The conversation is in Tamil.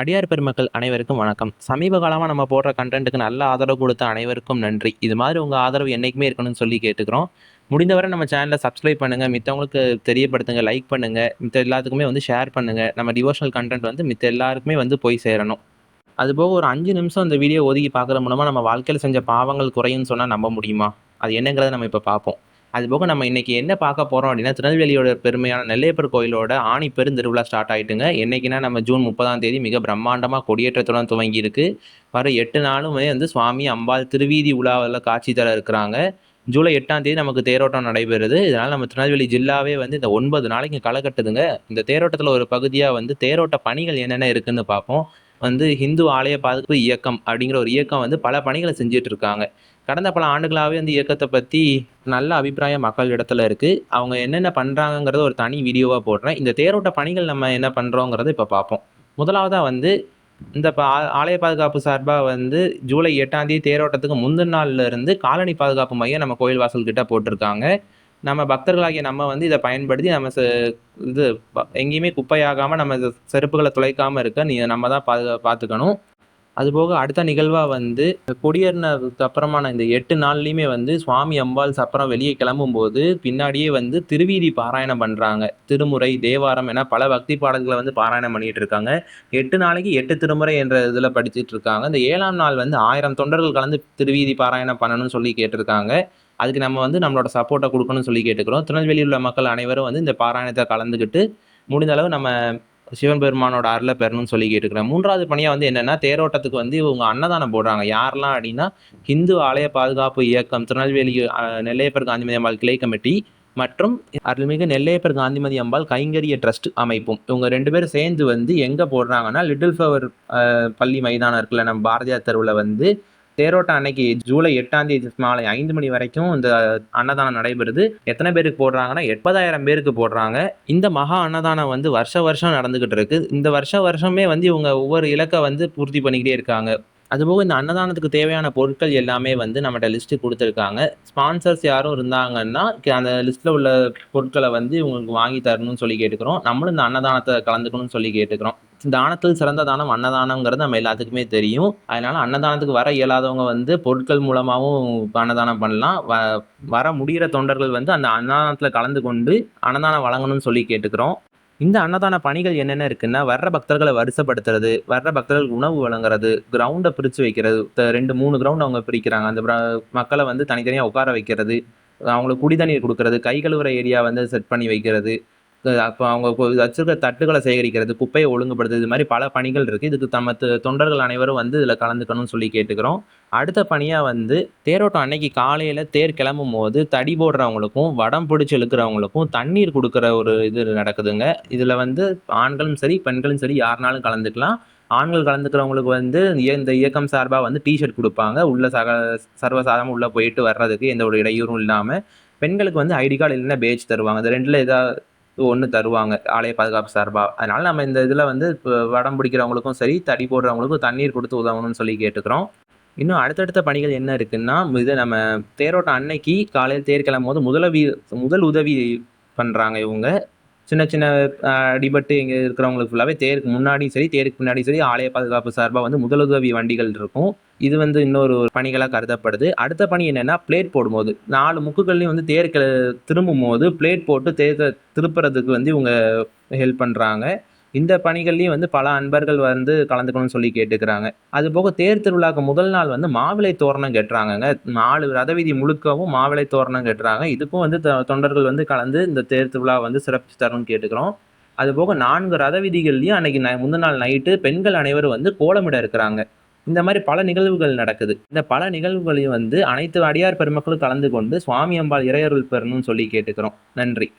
அடியார் பெருமக்கள் அனைவருக்கும் வணக்கம். சமீப காலமாக நம்ம போடுற கண்டென்ட்டுக்கு நல்ல ஆதரவு கொடுத்த அனைவருக்கும் நன்றி. இது மாதிரி உங்கள் ஆதரவு என்றைக்குமே இருக்கணும்னு சொல்லி கேட்டுக்கிறோம். முடிந்தவரை நம்ம சேனலை சப்ஸ்கிரைப் பண்ணுங்கள் மித்தவங்களுக்கு தெரியப்படுத்துங்க லைக் பண்ணுங்கள் மித்த எல்லாத்துக்குமே வந்து ஷேர் பண்ணுங்கள் நம்ம டிவோஷனல் கண்டென்ட் வந்து மித்த எல்லாருக்குமே வந்து போய் சேரணும். அதுபோக ஒரு அஞ்சு நிமிஷம் இந்த வீடியோ ஒதுக்கி பார்க்குற மூலமாக நம்ம வாழ்க்கையில் செஞ்ச பாவங்கள் குறையும்னு சொன்னால் நம்ப முடியுமா? அது என்னங்கிறத நம்ம இப்போ பார்ப்போம். அதுபோக நம்ம இன்னைக்கு என்ன பார்க்க போகிறோம் அப்படின்னா திருநெல்வேலியோட பெருமையான நெல்லையப்பர் கோயிலோட ஆணி பெருந்திருவிழா ஸ்டார்ட் ஆயிட்டுங்க. என்னைக்குன்னா நம்ம ஜூன் முப்பதாம் தேதி மிக பிரம்மாண்டமாக கொடியேற்றத்துடன் துவங்கி இருக்கு வர எட்டு நாளுமே வந்து சுவாமி அம்பாள் திருவீதி உலாவில் காட்சி தர இருக்கிறாங்க. ஜூலை எட்டாம் தேதி நமக்கு தேரோட்டம் நடைபெறுது. இதனால் நம்ம திருநெல்வேலி ஜில்லாவே வந்து இந்த ஒன்பது நாளைக்கு களை கட்டுதுங்க. இந்த தேரோட்டத்தில் ஒரு பகுதியாக வந்து தேரோட்ட பணிகள் என்னென்ன இருக்குன்னு பார்ப்போம். வந்து ஹிந்து ஆலய பாதுகாப்பு இயக்கம் அப்படிங்கிற ஒரு இயக்கம் வந்து பல பணிகளை செஞ்சுட்டு இருக்காங்க கடந்த பல ஆண்டுகளாகவே அந்த இயக்கத்தை பற்றி நல்ல அபிப்பிராயம் மக்கள் இடத்துல இருக்குது அவங்க என்னென்ன பண்ணுறாங்கங்கிறத ஒரு தனி வீடியோவாக போடுறேன். இந்த தேரோட்ட பணிகள் நம்ம என்ன பண்ணுறோங்கிறத இப்போ பார்ப்போம் முதலாவதாக வந்து இந்த ஆலய பாதுகாப்பு சார்பாக வந்து ஜூலை எட்டாம் தேதி தேரோட்டத்துக்கு முந்தின நாள்லேருந்து காலனி பாதுகாப்பு மையம் நம்ம கோயில் வாசல் கிட்ட போட்டிருக்காங்க. நம்ம பக்தர்களாகிய நம்ம வந்து இதை பயன்படுத்தி நம்ம செ- இது எங்கேயுமே குப்பையாகாமல் நம்ம செருப்புகளை துளைக்காமல் இருக்க நீ நம்ம தான் பாதுகா பார்த்துக்கணும். அதுபோக அடுத்த நிகழ்வாக வந்து கொடியேறினதுக்கு அப்புறமான இந்த எட்டு நாள்லையுமே வந்து சுவாமி அம்பாள் அப்புறம் வெளியே கிளம்பும்போது பின்னாடியே வந்து திருவீதி பாராயணம் பண்ணுறாங்க திருமுறை தேவாரம் என பல பக்தி பாடல்களை வந்து பாராயணம் பண்ணிட்டு இருக்காங்க. எட்டு நாளைக்கு எட்டு திருமுறை என்ற இதில் படிச்சுட்டு இருக்காங்க. இந்த ஏழாம் நாள் வந்து ஆயிரம் தொண்டர்கள் கலந்து திருவீதி பாராயணம் பண்ணணும்னு சொல்லி கேட்டிருக்காங்க. அதுக்கு நம்ம வந்து நம்மளோட சப்போர்ட்டை கொடுக்கணும்னு சொல்லி கேட்டுக்கிறோம். திருநெல்வேலியில் உள்ள மக்கள் அனைவரும் வந்து இந்த பாராயணத்தை கலந்துக்கிட்டு முடிந்த அளவு நம்ம சிவன் பெருமானோட அருளை பெறணும்னு சொல்லி கேட்டுக்கிறேன் மூன்றாவது பணியாக வந்து என்னென்னா தேரோட்டத்துக்கு வந்து இவங்க அன்னதானம் போடுறாங்க. யாரெல்லாம் அப்படின்னா ஹிந்து ஆலய பாதுகாப்பு இயக்கம் திருநெல்வேலி நெல்லையப்பர் காந்திமதி அம்பாள் கிளை கமிட்டி மற்றும் அருள்மிகு நெல்லையப்பர் காந்திமதி அம்பாள் கைங்கரிய ட்ரஸ்ட் அமைப்பும். இவங்க ரெண்டு பேரும் சேர்ந்து வந்து எங்கே போடுறாங்கன்னா லிட்டில் ஃப்ளவர் பள்ளி மைதானம் இருக்குல்ல நம்ம பாரதியார் தெருவில் வந்து தேரோட்டம் அன்னைக்கு ஜூலை எட்டாம் தேதி மாலை ஐந்து மணி வரைக்கும் இந்த அன்னதானம் நடைபெறுது. எத்தனை பேருக்கு போடுறாங்கன்னா எண்பதாயிரம் பேருக்கு போடுறாங்க. இந்த மகா அன்னதானம் வந்து வருஷ வருஷம் நடந்துகிட்டு இருக்கு. இந்த வருஷ வருஷமே வந்து இவங்க ஒவ்வொரு இலக்கை வந்து பூர்த்தி பண்ணிக்கிட்டே இருக்காங்க. அதுபோக இந்த அன்னதானத்துக்கு தேவையான பொருட்கள் எல்லாமே வந்து நம்மகிட்ட லிஸ்ட்டு கொடுத்துருக்காங்க. ஸ்பான்சர்ஸ் யாரும் இருந்தாங்கன்னா அந்த லிஸ்ட்டில் உள்ள பொருட்களை வந்து இவங்களுக்கு வாங்கி தரணும்னு சொல்லி கேட்டுக்கிறோம். நம்மளும் இந்த அன்னதானத்தை கலந்துக்கணும்னு சொல்லி கேட்டுக்கிறோம். தானத்தில் சிறந்த தானம் அன்னதானங்கிறது நம்ம எல்லாத்துக்குமே தெரியும். அதனால அன்னதானத்துக்கு வர இயலாதவங்க வந்து பொருட்கள் மூலமாகவும் அன்னதானம் பண்ணலாம். வ வர முடிகிற தொண்டர்கள் வந்து அந்த அன்னதானத்தில் கலந்து கொண்டு அன்னதானம் வழங்கணும்னு சொல்லி கேட்டுக்கிறோம். இந்த அன்னதான பணிகள் என்னென்ன இருக்குன்னா வர்ற பக்தர்களை வரிசைப்படுத்துறது வர்ற பக்தர்களுக்கு உணவு வழங்குறது கிரவுண்டை பிரித்து வைக்கிறது. ரெண்டு மூணு கிரவுண்ட் அவங்க பிரிக்கிறாங்க. அந்த மக்களை வந்து தனித்தனியாக உட்கார வைக்கிறது அவங்களுக்கு குடி தண்ணீர் கொடுக்கறது கை கழுவுற ஏரியா வந்து செட் பண்ணி வைக்கிறது அப்போ அவங்க கொ- வச்சிருக்க தட்டுகளை சேகரிக்கிறது குப்பையை ஒழுங்குபடுத்துறது இது மாதிரி பல பணிகள் இருக்குது இதுக்கு நம்ம தொண்டர்கள் அனைவரும் வந்து இதில் கலந்துக்கணும்னு சொல்லி கேட்டுக்கிறோம். அடுத்த பணியாக வந்து தேரோட்டம் அன்னைக்கு காலையில் தேர் கிளம்பும் போது தடி போடுறவங்களுக்கும் வடம் பிடிச்சி இழுக்கிறவங்களுக்கும் தண்ணீர் கொடுக்குற ஒரு இது நடக்குதுங்க. இதில் வந்து ஆண்களும் சரி பெண்களும் சரி யாருனாலும் கலந்துக்கலாம். ஆண்கள் கலந்துக்கிறவங்களுக்கு வந்து இந்த இயக்கம் சார்பாக வந்து டிஷர்ட் கொடுப்பாங்க. உள்ள சக சர்வசாதாரணமாக உள்ளே போயிட்டு வர்றதுக்கு எந்த ஒரு இடையூறும் இல்லாமல் பெண்களுக்கு வந்து ஐடி கார்டு இல்லைன்னா பேஜ் தருவாங்க. இந்த ரெண்டில் ஏதாவது ஒன்று தருவாங்க ஆலய பாதுகாப்பு சார்பாக அதனால் நம்ம இந்த இதில் வந்து இப்போ வடம் பிடிக்கிறவங்களுக்கும் சரி தடி போடுறவங்களுக்கும் தண்ணீர் கொடுத்து உதவணும்னு சொல்லி கேட்டுக்கிறோம். இன்னும் அடுத்தடுத்த பணிகள் என்ன இருக்குன்னா இது நம்ம தேரோட்டம் அன்னைக்கு காலையில் தேர் கிளம்பும் போது முதலுதவி முதல் உதவி பண்ணுறாங்க இவங்க. சின்ன சின்ன அடிபட்டு இங்கே இருக்கிறவங்களுக்கு ஃபுல்லாகவே தேருக்கு முன்னாடியும் சரி தேருக்கு பின்னாடியும் சரி ஆலய பாதுகாப்பு சார்பாக வந்து முதலுதவி வண்டிகள் இருக்கும். இது வந்து இன்னொரு பணிகளாக கருதப்படுது. அடுத்த பணி என்னென்னா பிளேட் போடும்போது. நாலு முக்குகள்லையும் வந்து தேருக்கு திரும்பும் போது பிளேட் போட்டு தேர்த்த திருப்புறதுக்கு வந்து இவங்க ஹெல்ப் பண்ணுறாங்க இந்த பணிகள்லையும் வந்து பல அன்பர்கள் வந்து கலந்துக்கணும்னு சொல்லி கேட்டுக்கிறாங்க. அது போக தேர் திருவிழாக்கு முதல் நாள் வந்து மாவிளை தோரணம் கட்டுறாங்கங்க. நாலு ரதவீதி முழுக்கவும் மாவிளை தோரணம் கட்டுறாங்க. இதுக்கும் வந்து தொ- தொண்டர்கள் வந்து கலந்து இந்த தேர் திருவிழா வந்து சிறப்பிச்சு தரணும்னு கேட்டுக்கிறோம். அது போக நான்கு ரதவீதிகள்லையும் அன்னைக்கு நை- முந்தின நாள் நைட்டு பெண்கள் அனைவரும் வந்து கோலமிட இருக்கிறாங்க. இந்த மாதிரி பல நிகழ்வுகள் நடக்குது. இந்த பல நிகழ்வுகளையும் வந்து அனைத்து அடியார் பெருமக்களும் கலந்து கொண்டு சுவாமி அம்பாள் இறையருள் பெறணும்னு சொல்லி கேட்டுக்கிறோம். நன்றி.